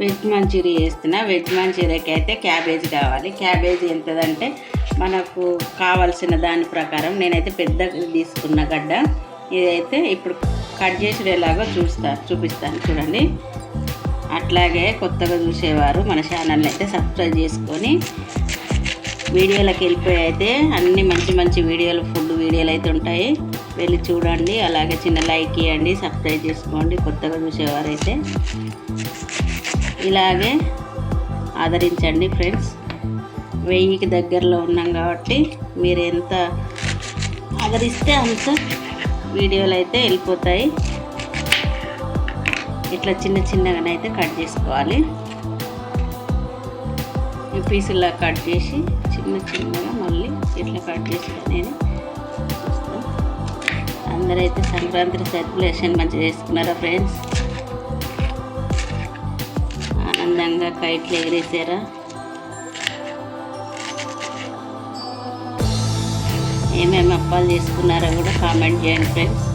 Veg Manchuria చేస్తున్నా. Veg మంచూరియాకి అయితే క్యాబేజీ కావాలి. క్యాబేజీ ఎంతదంటే మనకు కావాల్సిన దాని ప్రకారం నేనైతే పెద్ద తీసుకున్న గడ్డ. ఇదైతే ఇప్పుడు కట్ చేసి ఎలాగో చూస్తా చూపిస్తాను చూడండి. అట్లాగే కొత్తగా చూసేవారు మన ఛానల్ని అయితే సబ్స్క్రైబ్ చేసుకొని వీడియోలకు వెళ్ళిపోయి అయితే అన్ని మంచి మంచి వీడియోలు ఫుడ్ వీడియోలు అయితే ఉంటాయి. వెళ్ళి చూడండి. అలాగే చిన్న లైక్ ఇవ్వండి. సబ్స్క్రైబ్ చేసుకోండి. కొత్తగా చూసేవారైతే ఇలాగే ఆదరించండి ఫ్రెండ్స్. వెయ్యికి దగ్గరలో ఉన్నాం కాబట్టి మీరు ఎంత ఆదరిస్తే అంత వీడియోలు అయితే వెళ్ళిపోతాయి. ఇట్లా చిన్న చిన్నగానైతే కట్ చేసుకోవాలి. ఈ పీసులా కట్ చేసి చిన్న చిన్నగా మళ్ళీ ఇట్లా కట్ చేసి అనేది అందరైతే సంక్రాంతి సెలబ్రేషన్ మంచిగా చేసుకున్నారా ఫ్రెండ్స్? అందంగా కైట్లు ఎగిరేసారా ఏమేమి అప్పాలు తీసుకున్నారో కూడా కామెంట్ చేయండి ఫ్రెండ్స్.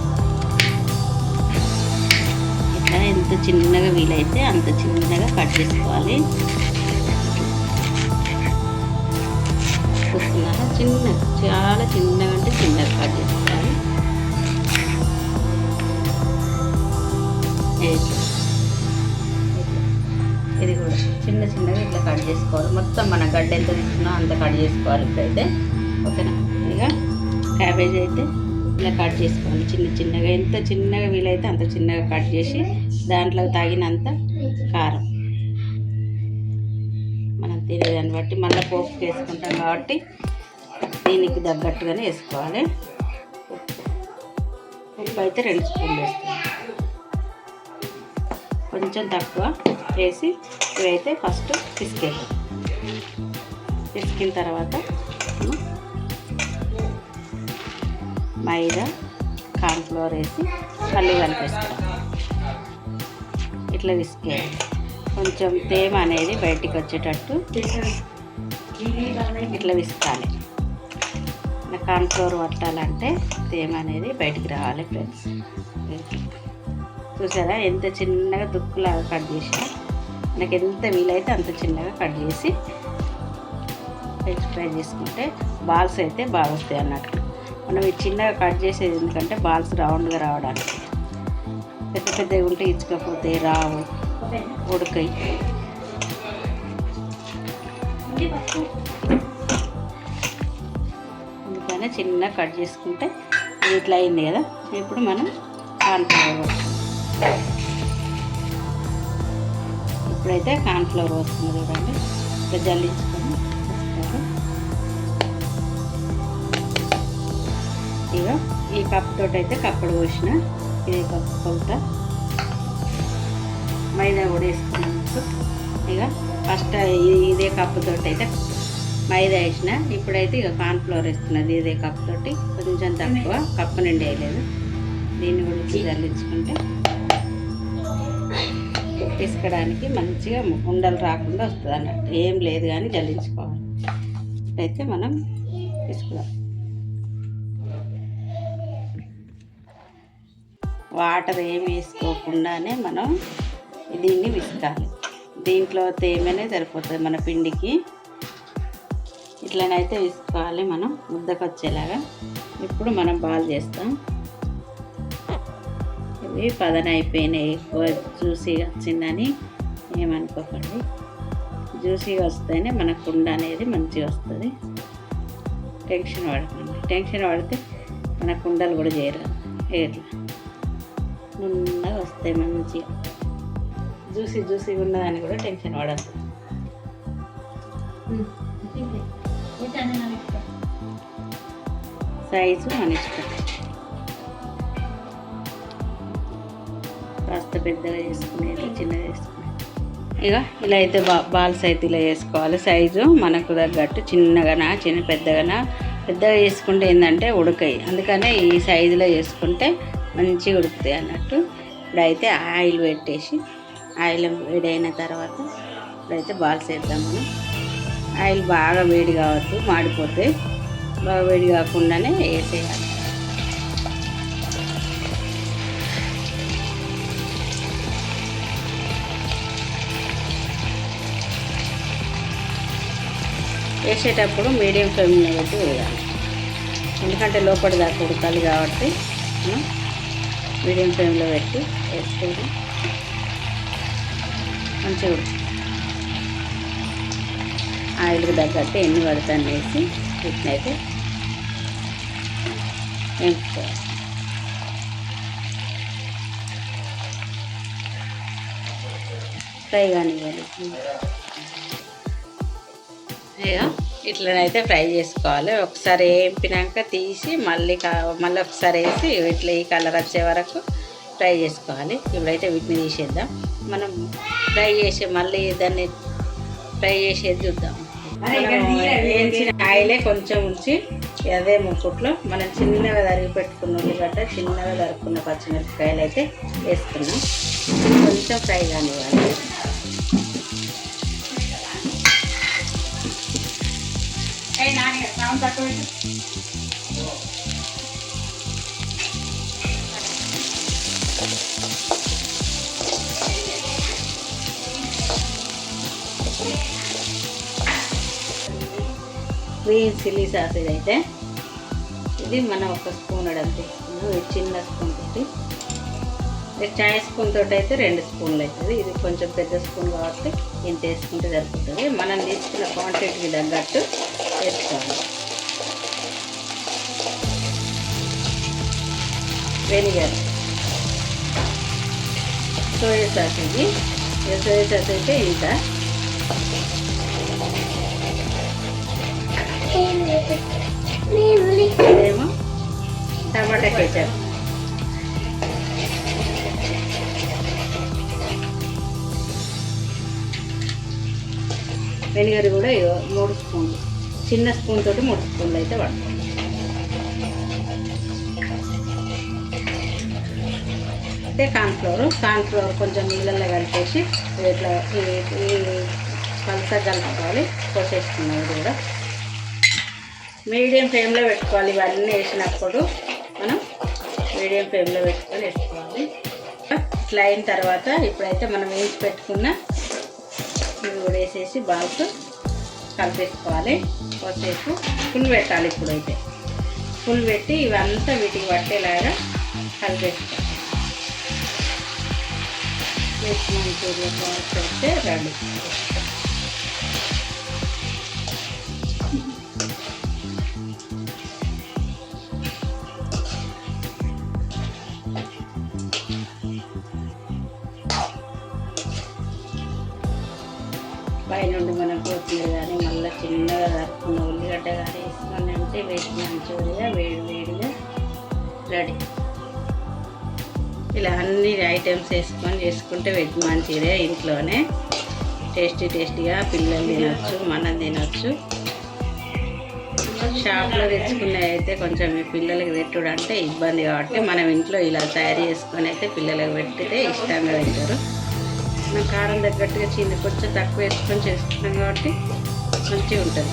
ఇట్లా ఎంత చిన్నగా వీలైతే అంత చిన్నగా కట్ చేసుకోవాలి. చూస్తున్నారా? చిన్న చాలా చిన్నగా అంటే చిన్నగా కట్ చేసుకోవాలి. చిన్న చిన్నగా ఇట్లా కట్ చేసుకోవాలి. మొత్తం మన గడ్డ ఎంత తీసుకున్నా అంత కట్ చేసుకోవాలి ఇప్పుడైతే. ఓకేనా? ఇక క్యాబేజ్ అయితే ఇట్లా కట్ చేసుకోవాలి. చిన్న చిన్నగా ఎంత చిన్నగా వీలైతే అంత చిన్నగా కట్ చేసి దాంట్లో తగినంత కారం. మనం తినేదాన్ని బట్టి మళ్ళీ పోపు వేసుకుంటాం కాబట్టి దీనికి తగ్గట్టుగానే వేసుకోవాలి. ఉప్పు అయితే రెండు స్పూన్లు వేసుకోవాలి. కొంచెం తక్కువ వేసి ఇవైతే ఫస్ట్ పిసికేద్దాం పిసికిన తర్వాత మైదా కార్న్ఫ్లోర్ వేసి మళ్ళీ కలిపేసుకోవాలి. ఇట్లా విసికేయాలి కొంచెం తేమ అనేది బయటికి వచ్చేటట్టు ఇట్లా విసుకాలి కార్న్ఫ్లోర్ పట్టాలంటే తేమ అనేది బయటికి రావాలి ఫ్రెండ్స్. చూసారా? ఎంత చిన్నగా దుక్కులాగా కట్ చేసినా నాకు ఎంత వీలైతే అంత చిన్నగా కట్ చేసి ఫ్రెంచ్ ఫ్రై చేసుకుంటే బాల్స్ అయితే బాగా వస్తాయి అన్నట్టు. మనం ఈ చిన్నగా కట్ చేసేది ఎందుకంటే బాల్స్ రౌండ్గా రావడానికి. పెద్ద పెద్దగా ఉంటే ఇచ్చకపోతే రావు ఉడకై అందుకనే చిన్న కట్ చేసుకుంటే ఇట్లా అయింది కదా. ఇప్పుడు మనం కాన్ఫ్లవర్ ఇప్పుడైతే కార్న్ఫ్లవర్ వస్తుంది చూడండి. ఇట్లా జల్లించుకొని వేసుకోవాలి. ఇక ఈ కప్ తోటి అయితే కప్పుడు పోసిన. ఇది కప్పు కొలత. మైదా కూడా వేసుకున్నాను ఇక ఫస్ట్ ఇది- కప్పు తోటి అయితే మైదా వేసిన. ఇప్పుడైతే ఇక కార్న్ఫ్లవర్ వేస్తున్నది ఇదే కప్పు తోటి. కొంచెం తక్కువ. కప్పు నిండి వేయలేదు. దీన్ని కూడా జల్లించుకుంటే పిసకడానికి మంచిగా ఉండలు రాకుండా వస్తుంది అన్నట్టు. ఏం లేదు కానీ జల్లించుకోవాలి. అయితే మనం పిసుకుదాం వాటర్ ఏం వేసుకోకుండానే మనం దీన్ని విసుకాలి. దీంట్లో తేమనే సరిపోతుంది మన పిండికి. ఇట్లనైతే విసుకోవాలి మనం ముద్దకు వచ్చేలాగా ఇప్పుడు మనం బాల్ చేస్తాం. ఇవి పదన అయిపోయినాయి. ఎక్కువ జ్యూసీగా వచ్చిందని ఏమనుకోకండి. జ్యూసీగా వస్తేనే మన కుండ అనేది మంచిగా వస్తుంది. టెన్షన్ పడకండి. టెన్షన్ పడితే మన కుండలు కూడా చేయరు. ఇట్లా నున్నగా వస్తాయి మంచిగా. జ్యూసీ జ్యూసీగా ఉన్నదాన్ని కూడా టెన్షన్ పడద్దు. సైజు మన ఇష్టం. పెద్దగా చేసుకునేది చిన్నగా చేసుకునేది ఇక ఇలా అయితే బా బాల్స్ అయితే ఇలా వేసుకోవాలి సైజు మనకు తగ్గట్టు చిన్నగానా చిన్న పెద్దగానా పెద్దగా చేసుకుంటే ఏంటంటే ఉడకాయి. అందుకనే ఈ సైజులో చేసుకుంటే మంచిగా ఉడుకుతాయి అన్నట్టు. ఇప్పుడైతే ఆయిల్ పెట్టేసి ఆయిల్ వేడైన తర్వాత ఇప్పుడైతే బాల్స్ వేద్దాం మనం. ఆయిల్ బాగా వేడి కావద్దు మాడిపోతే. బాగా వేడి కాకుండానే వేసేయాలి. వేసేటప్పుడు మీడియం ఫ్లేమ్లో పెట్టి వేయాలి. ఎందుకంటే లోపల దాకా ఉడకాలి కాబట్టి మనం మీడియం ఫ్లేమ్లో పెట్టి వేసుకొని మంచిగా ఆయిల్కి తగ్గట్టు ఎన్ని పడతాను వేసి వీటిని అయితే వేపుకోవాలి ఫ్రై కానివ్వాలి ఇట్లనైతే ఫ్రై చేసుకోవాలి. ఒకసారి వేపినాక తీసి మళ్ళీ మళ్ళీ ఒకసారి వేసి ఇట్లా ఈ కలర్ వచ్చే వరకు ఫ్రై చేసుకోవాలి. ఇప్పుడైతే వీటిని తీసేద్దాం. మనం ఫ్రై చేసి మళ్ళీ దాన్ని ఫ్రై చేసేది చూద్దాం. వేయించిన ఆయిలే కొంచెం ఉంచి అదే ముక్కుట్లో మనం చిన్నగా తరిగి పెట్టుకున్న ఉల్లిగడ్డ చిన్నగా తరుక్కున్న పచ్చిమిరపకాయలు అయితే వేసుకున్నాం కొంచెం ఫ్రై కానివ్వాలి గ్రీన్ చిల్లీ సాస్ ఇదైతే. ఇది మనం ఒక స్పూన్ అడంత. చిన్న స్పూన్ తోటి. ఇది చాయ్ స్పూన్ తోటి అయితే రెండు స్పూన్లు అవుతుంది ఇది కొంచెం పెద్ద స్పూన్ కాబట్టి ఇంత వేసుకుంటే సరిపోతుంది. మనం తీసుకున్న క్వాంటిటీకి తగ్గట్టు వేసుకోవాలి. వెనిగర్ సోయా సాస్ ఇది. సోయా సాస్ అయితే ఇంత. ఏమో టమాటా కేచప్. వెనిగర్ కూడా మూడు స్పూన్లు. చిన్న స్పూన్ తోటి మూడు స్పూన్లు అయితే పడుతుంది అయితే కార్న్ఫ్లవర్ కార్న్ఫ్లవర్ కొంచెం నీళ్ళల్లో కలిపేసి ఇట్లా ఈ- ఈ కలుపుకోవాలి పోసేసుకున్నాం ఇది కూడా. మీడియం ఫ్లేమ్లో పెట్టుకోవాలి. ఇవన్నీ వేసినప్పుడు మనం మీడియం ఫ్లేమ్లో పెట్టుకొని వేసుకోవాలి. ఇట్లా అయిన తర్వాత ఇప్పుడైతే మనం వేసి పెట్టుకున్న ఇవి కూడా వేసేసి బాల్స్ కలిపేసుకోవాలి. కొద్దిసేపు ఫుల్ పెట్టాలి ఇప్పుడైతే. ఫుల్ పెట్టి ఇవంతా వీటికి పట్టేలాగా కలిపేసుకోవాలి. వెజ్ మంచూరియా బాల్స్ అయితే రెడీ పైనుండి మనం కొత్తిమీర కానీ మళ్ళీ చిన్నగా తరుక్కున్న ఉల్లిగడ్డ కానీ వేసుకొని అంటే వెజ్ మంచూరియా వేడి వేడిగా రెడీ. ఇలా అన్ని ఐటమ్స్ వేసుకొని చేసుకుంటే వెజ్ మంచూరియా ఇంట్లోనే. టేస్టీ టేస్టీగా పిల్లలు తినొచ్చు మనం తినొచ్చు. షాప్లో తెచ్చుకునే అయితే కొంచెం పిల్లలకి పెట్టుడు అంటే ఇబ్బంది కాబట్టి మనం ఇంట్లో ఇలా తయారు చేసుకొని అయితే పిల్లలకు పెట్టితే ఇష్టంగా తింటారు. మనం కారం తగ్గట్టుగా చిన్న కొంచెం తక్కువ వేసుకొని చేసుకున్నాం కాబట్టి మంచిగా ఉంటుంది.